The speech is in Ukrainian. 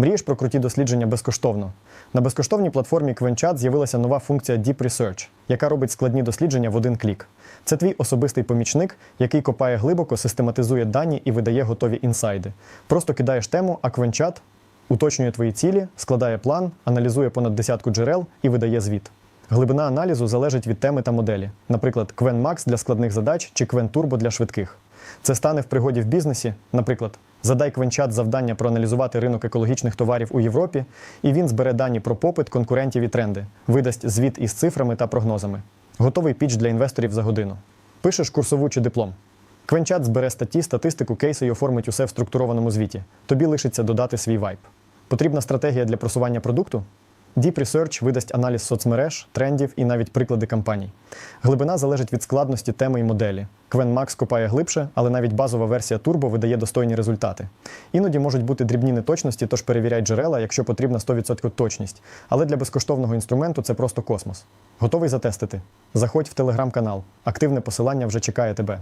Мрієш про круті дослідження безкоштовно. На безкоштовній платформі QuenChat з'явилася нова функція Deep Research, яка робить складні дослідження в один клік. Це твій особистий помічник, який копає глибоко, систематизує дані і видає готові інсайди. Просто кидаєш тему, а QuenChat уточнює твої цілі, складає план, аналізує понад десятку джерел і видає звіт. Глибина аналізу залежить від теми та моделі, наприклад, Quen Max для складних задач чи Quen Turbo для швидких. Це стане в пригоді в бізнесі, наприклад, задай Квенчат завдання проаналізувати ринок екологічних товарів у Європі, і він збере дані про попит, конкурентів і тренди, видасть звіт із цифрами та прогнозами. Готовий піч для інвесторів за годину. Пишеш курсову чи диплом. Квенчат збере статті, статистику, кейси і оформить усе в структурованому звіті. Тобі лишиться додати свій вайб. Потрібна стратегія для просування продукту? Deep Research видасть аналіз соцмереж, трендів і навіть приклади кампаній. Глибина залежить від складності теми і моделі. Quen Max копає глибше, але навіть базова версія Turbo видає достойні результати. Іноді можуть бути дрібні неточності, тож перевіряй джерела, якщо потрібна 100% точність. Але для безкоштовного інструменту це просто космос. Готовий затестити? Заходь в телеграм-канал. Активне посилання вже чекає тебе.